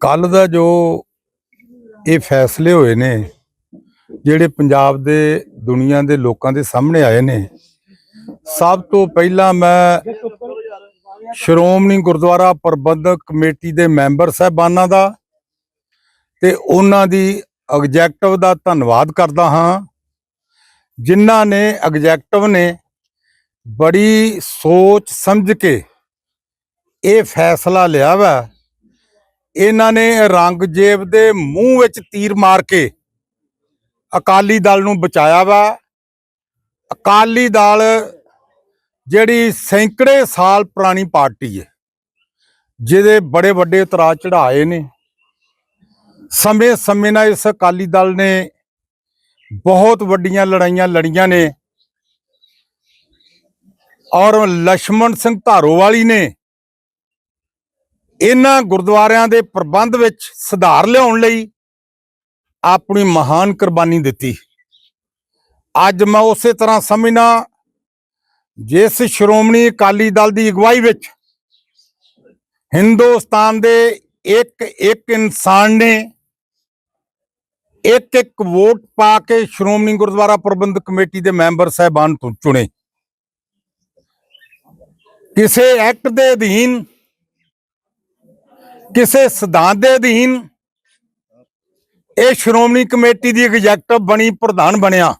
ਕੱਲ ਦਾ ਜੋ ਇਹ ਫੈਸਲੇ ਹੋਏ ਨੇ, ਜਿਹੜੇ ਪੰਜਾਬ ਦੇ ਦੁਨੀਆ ਦੇ ਲੋਕਾਂ ਦੇ ਸਾਹਮਣੇ ਆਏ ਨੇ, ਸਭ ਤੋਂ ਪਹਿਲਾਂ ਮੈਂ ਸ਼੍ਰੋਮਣੀ ਗੁਰਦੁਆਰਾ ਪ੍ਰਬੰਧਕ ਕਮੇਟੀ ਦੇ ਮੈਂਬਰ ਸਾਹਿਬਾਨਾਂ ਦਾ ਤੇ ਉਹਨਾਂ ਦੀ ਐਗਜੈਕਟਿਵ ਦਾ ਧੰਨਵਾਦ ਕਰਦਾ ਹਾਂ, ਜਿਨ੍ਹਾਂ ਨੇ ਐਗਜੈਕਟਿਵ ਨੇ ਬੜੀ ਸੋਚ ਸਮਝ ਕੇ ਇਹ ਫੈਸਲਾ ਲਿਆ ਵਾ ਇਹਨਾਂ ਨੇ ਰੰਗਜੇਬ ਦੇ ਮੂੰਹ ਵਿੱਚ ਤੀਰ ਮਾਰ ਕੇ ਅਕਾਲੀ ਦਲ ਨੂੰ ਬਚਾਇਆ ਵਾ। ਅਕਾਲੀ ਦਲ ਜਿਹੜੀ ਸੈਂਕੜੇ ਸਾਲ ਪੁਰਾਣੀ ਪਾਰਟੀ ਹੈ, ਜਿਹਦੇ ਬੜੇ ਵੱਡੇ ਉਤਰਾ ਚੜਾਏ ਨੇ। ਸਮੇਂ ਸਮੇਂ ਨਾਲ ਇਸ ਅਕਾਲੀ ਦਲ ਨੇ ਬਹੁਤ ਵੱਡੀਆਂ ਲੜਾਈਆਂ ਲੜੀਆਂ ਨੇ। ਔਰ ਲక్ష్మణ ਸਿੰਘ ਧਾਰੋਵਾਲੀ ਨੇ ਇਹਨਾਂ ਗੁਰਦੁਆਰਿਆਂ ਦੇ ਪ੍ਰਬੰਧ ਵਿੱਚ ਸੁਧਾਰ ਲਿਆਉਣ ਲਈ ਆਪਣੀ ਮਹਾਨ ਕੁਰਬਾਨੀ ਦਿੱਤੀ। ਅੱਜ ਮੈਂ ਉਸੇ ਤਰ੍ਹਾਂ ਸਮਝਣਾ ਜਿਸ ਸ਼੍ਰੋਮਣੀ ਅਕਾਲੀ ਦਲ ਦੀ ਅਗਵਾਈ ਵਿੱਚ ਹਿੰਦੁਸਤਾਨ ਦੇ ਇੱਕ ਇੱਕ ਇਨਸਾਨ ਨੇ ਇੱਕ ਇੱਕ ਵੋਟ ਪਾ ਕੇ ਸ਼੍ਰੋਮਣੀ ਗੁਰਦੁਆਰਾ ਪ੍ਰਬੰਧਕ ਕਮੇਟੀ ਦੇ ਮੈਂਬਰ ਸਹਿਬਾਨ ਤੋਂ ਚੁਣੇ। ਕਿਸੇ ਐਕਟ ਦੇ ਅਧੀਨ ਕਿਸੇ ਸਿਧਾਂਤ ਦੇ ਅਧੀਨ ਇਹ ਸ਼੍ਰੋਮਣੀ ਕਮੇਟੀ ਦੀ ਐਗਜ਼ੈਕਟਿਵ ਬਣੀ ਪ੍ਰਧਾਨ ਬਣਿਆ।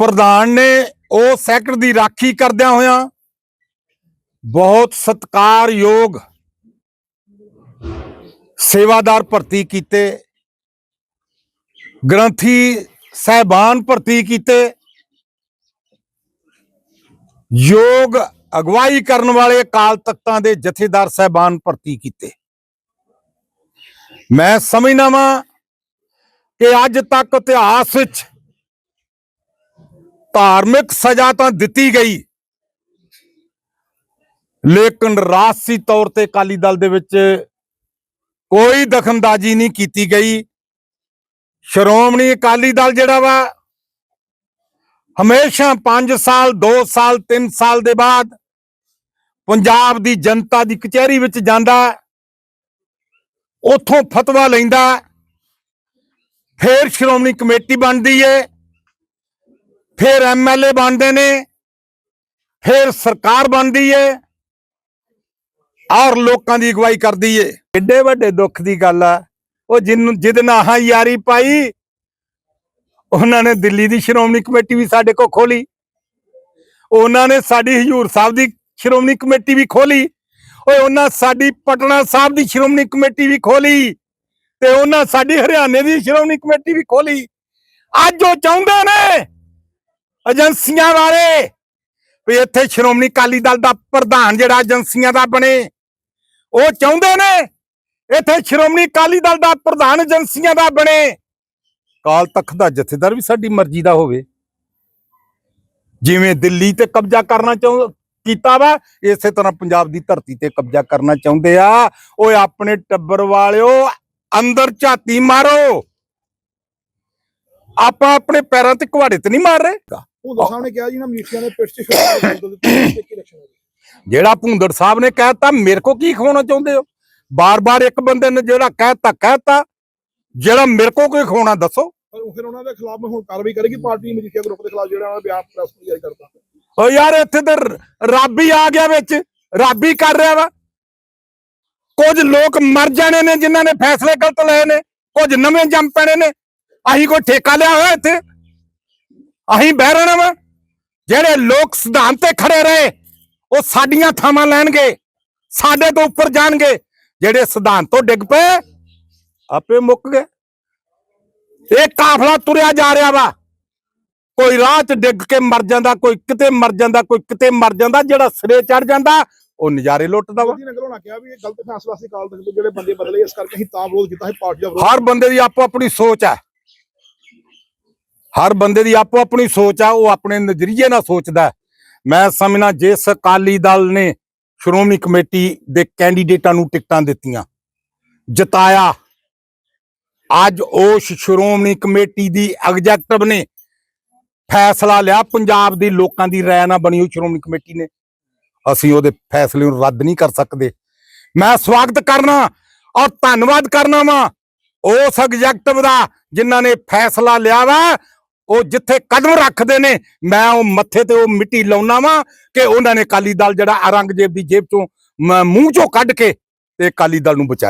ਪ੍ਰਧਾਨ ਨੇ ਉਹ ਸੈਕਟਰ ਦੀ ਰਾਖੀ ਕਰਦਿਆਂ ਹੋਇਆਂ ਬਹੁਤ ਸਤਿਕਾਰਯੋਗ ਸੇਵਾਦਾਰ ਭਰਤੀ ਕੀਤੇ, ਗ੍ਰੰਥੀ ਸਹਿਬਾਨ ਭਰਤੀ ਕੀਤੇ, ਯੋਗ ਅਗਵਾਈ ਕਰਨ ਵਾਲੇ ਅਕਾਲ ਤਖਤਾਂ ਦੇ ਜਥੇਦਾਰ ਸਹਿਬਾਨ ਭਰਤੀ ਕੀਤੇ। ਮੈਂ ਸਮਝਦਾ ਵਾਂ ਕਿ ਅੱਜ ਤੱਕ ਇਤਿਹਾਸ ਵਿੱਚ ਧਾਰਮਿਕ ਸਜ਼ਾ ਤਾਂ ਦਿੱਤੀ ਗਈ। ਲੇਕਿਨ ਰਾਜਸੀ ਤੌਰ ਤੇ ਅਕਾਲੀ ਦਲ ਦੇ ਵਿੱਚ ਕੋਈ ਦਖਲਅੰਦਾਜ਼ੀ ਨਹੀਂ ਕੀਤੀ ਗਈ। ਸ਼੍ਰੋਮਣੀ ਅਕਾਲੀ ਦਲ ਜਿਹੜਾ ਵਾ, ਹਮੇਸ਼ਾ 5 ਸਾਲ 2 ਸਾਲ 3 ਸਾਲ ਦੇ ਬਾਅਦ ਪੰਜਾਬ ਦੀ ਜਨਤਾ ਦੀ ਕਚਹਿਰੀ ਵਿੱਚ ਜਾਂਦਾ ਉਥੋਂ ਫਤਵਾ ਲੈਂਦਾ ਫੇਰ ਸ਼੍ਰੋਮਣੀ ਕਮੇਟੀ ਬਣਦੀ ਏ ਫਿਰ ਐਮਐਲਏ ਬਣਦੇ ਨੇ, ਫਿਰ ਸਰਕਾਰ ਬਣਦੀ ਏ ਔਰ ਲੋਕਾਂ ਦੀ ਅਗਵਾਈ ਕਰਦੀ ਏ ਕਿੱਡੇ ਵੱਡੇ ਦੁੱਖ ਦੀ ਗੱਲ ਆ, ਉਹ ਜਿੰਨੂੰ, ਜਿਹਦੇ ਨਾਲ ਆਹ ਯਾਰੀ ਪਾਈ, ਉਹਨਾਂ ਨੇ ਦਿੱਲੀ ਦੀ ਸ਼੍ਰੋਮਣੀ ਕਮੇਟੀ ਵੀ ਸਾਡੇ ਕੋਲ ਖੋਲੀ, ਉਹਨਾਂ ਨੇ ਸਾਡੀ ਹਜੂਰ ਸਾਹਿਬ ਦੀ ਸ਼੍ਰੋਮਣੀ ਕਮੇਟੀ ਵੀ ਖੋਲੀ। ਓਏ, ਉਹਨਾਂ ਸਾਡੀ ਪਟਨਾ ਸਾਹਿਬ ਦੀ ਸ਼੍ਰੋਮਣੀ ਕਮੇਟੀ ਵੀ ਖੋਲੀ ਤੇ ਉਹਨਾਂ ਸਾਡੀ ਹਰਿਆਣੇ ਦੀ ਸ਼੍ਰੋਮਣੀ ਕਮੇਟੀ ਵੀ ਖੋਲੀ। ਅੱਜ ਉਹ ਚਾਹੁੰਦੇ ਨੇ ਏਜੰਸੀਆਂ ਵਾਲੇ ਵੀ ਇੱਥੇ ਸ਼੍ਰੋਮਣੀ ਅਕਾਲੀ ਦਲ ਦਾ ਪ੍ਰਧਾਨ ਜਿਹੜਾ ਏਜੰਸੀਆਂ ਦਾ ਬਣੇ, ਉਹ ਚਾਹੁੰਦੇ ਨੇ ਇੱਥੇ ਸ਼੍ਰੋਮਣੀ ਅਕਾਲੀ ਦਲ ਦਾ ਪ੍ਰਧਾਨ ਏਜੰਸੀਆਂ ਦਾ ਬਣੇ। ਕਾਲ ਤਖਤ ਦਾ ਜਥੇਦਾਰ ਵੀ ਸਾਡੀ ਮਰਜ਼ੀ ਦਾ ਹੋਵੇ। ਜਿਵੇਂ ਦਿੱਲੀ ਤੇ ਕਬਜ਼ਾ ਕਰਨਾ ਚਾਹੁੰ ਕੀਤਾ ਵਾ। ਇਸੇ ਤਰ੍ਹਾਂ ਪੰਜਾਬ ਦੀ ਧਰਤੀ ਤੇ ਕਬਜ਼ਾ ਕਰਨਾ ਚਾਹੁੰਦੇ ਆ। ਓਏ ਆਪਣੇ ਟੱਬਰ ਵਾਲਿਓ ਅੰਦਰ ਝਾਤੀ ਮਾਰੋ। ਆਪਾਂ ਆਪਣੇ ਪੈਰਾਂ ਤੇ ਕੁਹਾੜੇ ਤੇ ਨਹੀਂ ਮਾਰ ਰਹੇ। ਉਹ ਸਾਹਿਬ ਨੇ ਕਿਹਾ ਜੀ ਨਾ ਮਨੀਸ਼ੀਆ ਨੇ ਪਿੱਛ ਜਿਹੜਾ ਭੁੰਦੜ ਸਾਹਿਬ ਨੇ ਕਹਿਤਾ ਮੇਰੇ ਕੋ ਕੀ ਖਵਾਉਣਾ ਚਾਹੁੰਦੇ ਹੋ? ਬਾਰ-ਬਾਰ ਇੱਕ ਬੰਦੇ ਨੇ ਜਿਹੜਾ ਕਹਿਤਾ ਕਹਿਤਾ। ਜਿਹੜਾ ਮੇਰੇ ਕੋ ਕੋਈ ਖਵਾਉਣਾ ਦੱਸੋ। ਪਰ ਫਿਰ ਉਹਨਾਂ ਦੇ ਖਿਲਾਫ ਹੁਣ ਕਾਰਵਾਈ ਕਰੇਗੀ ਪਾਰਟੀ ਮਨੀਸ਼ੀਆ ਗਰੁੱਪ ਦੇ ਖਿਲਾਫ ਜਿਹੜਾ ਉਹਨਾਂ ਨੇ ਬਿਆਨ ਪ੍ਰੈਸ ਨੂੰ ਜਾਰੀ ਕਰਤਾ। ਓ ਯਾਰ ਇੱਥੇ ਤੇ ਰੱਬ ਹੀ ਆ ਗਿਆ ਵਿੱਚ। ਰੱਬ ਹੀ ਕਰ ਰਿਹਾ ਵਾ। ਕੁਝ ਲੋਕ ਮਰ ਜਾਣੇ ਨੇ ਜਿਨ੍ਹਾਂ ਨੇ ਫੈਸਲੇ ਗਲਤ ਲਏ ਨੇ। ਕੁਝ ਨਵੇਂ ਜੰਮ ਪੈਣੇ ਨੇ। ਅਸੀਂ ਕੋਈ ਠੇਕਾ ਲਿਆ ਹੋਇਆ ਇੱਥੇ? ਅਸੀਂ ਬਹਿ ਰਹਿਣਾ ਵਾ। ਜਿਹੜੇ ਲੋਕ ਸਿਧਾਂਤ ਤੇ ਖੜੇ ਰਹੇ, ਉਹ ਸਾਡੀਆਂ ਥਾਵਾਂ ਲੈਣਗੇ। ਸਾਡੇ ਤੋਂ ਉੱਪਰ ਜਾਣਗੇ। ਜਿਹੜੇ ਸਿਧਾਂਤ ਤੋਂ ਡਿੱਗ ਪਏ, ਆਪੇ ਮੁੱਕ ਗਏ। ਇਹ ਕਾਫਲਾ ਤੁਰਿਆ ਜਾ ਰਿਹਾ ਵਾ। ਕੋਈ ਰਾਹ 'ਚ ਡਿੱਗ ਕੇ ਮਰ ਜਾਂਦਾ ਕੋਈ ਕਿਤੇ ਮਰ ਜਾਂਦਾ ਕੋਈ ਕਿਤੇ ਮਰ ਜਾਂਦਾ ਜਿਹੜਾ ਸਿਰੇ ਚੜ ਜਾਂਦਾ ਉਹ ਨਜ਼ਾਰੇ ਲੁੱਟਦਾ ਵਾ ਮੋਦੀ ਨੇ ਘਰੋਂ ਕਿਹਾ ਵੀ ਇਹ ਗਲਤ ਫੈਸਲਾ ਸੀ ਕਾਲ ਤੱਕ ਜਿਹੜੇ ਬੰਦੇ ਬਦਲੇ ਇਸ ਕਰਕੇ ਅਸੀਂ ਤਾਂ ਵਿਰੋਧ ਕੀਤਾ ਸੀ ਪਾਰਟੀ ਦਾ ਵਿਰੋਧ ਹਰ ਬੰਦੇ ਦੀ ਆਪੋ ਆਪਣੀ ਸੋਚ ਹੈ ਹਰ ਬੰਦੇ ਦੀ ਆਪੋ ਆਪਣੀ ਸੋਚ ਆ ਉਹ ਆਪਣੇ ਨਜ਼ਰੀਏ ਨਾਲ ਸੋਚਦਾ। ਮੈਂ ਸਮਝਣਾ ਜਿਸ ਅਕਾਲੀ ਦਲ ਨੇ ਸ਼੍ਰੋਮਣੀ ਕਮੇਟੀ ਦੇ ਕੈਂਡੀਡੇਟਾਂ ਨੂੰ ਟਿਕਟਾਂ ਦਿੱਤੀਆਂ ਜਿਤਾਇਆ ਅੱਜ ਉਸ ਸ਼੍ਰੋਮਣੀ ਕਮੇਟੀ ਦੀ ਐਗਜ਼ੈਕਟਿਵ ਨੇ ਫੈਸਲਾ ਲਿਆ, ਪੰਜਾਬ ਦੇ ਲੋਕਾਂ ਦੀ ਰਾਏ ਨਾਲ ਬਣੀ ਹੋਈ ਸ਼੍ਰੋਮਣੀ ਕਮੇਟੀ ਨੇ। ਅਸੀਂ ਉਹਦੇ ਫੈਸਲੇ ਨੂੰ ਰੱਦ ਨਹੀਂ ਕਰ ਸਕਦੇ। ਮੈਂ ਸਵਾਗਤ ਕਰਨਾ ਔਰ ਧੰਨਵਾਦ ਕਰਨਾ ਵਾ ਉਸ ਐਗਜ਼ੈਕਟਿਵ ਦਾ ਜਿਨ੍ਹਾਂ ਨੇ ਫੈਸਲਾ ਲਿਆ ਵਾ। ਉਹ ਜਿੱਥੇ ਕਦਮ ਰੱਖਦੇ ਨੇ, ਮੈਂ ਉਹ ਮੱਥੇ ਤੇ ਉਹ ਮਿੱਟੀ ਲਾਉਣਾ ਵਾ ਕਿ ਉਹਨਾਂ ਨੇ ਅਕਾਲੀ ਦਲ ਜਿਹੜਾ ਔਰੰਗਜ਼ੇਬ ਦੀ ਜੇਬ ਚੋਂ ਮ- ਮੂੰਹ ਚੋਂ ਕੱਢ ਕੇ ਤੇ ਅਕਾਲੀ ਦਲ ਨੂੰ ਬਚਾਇਆ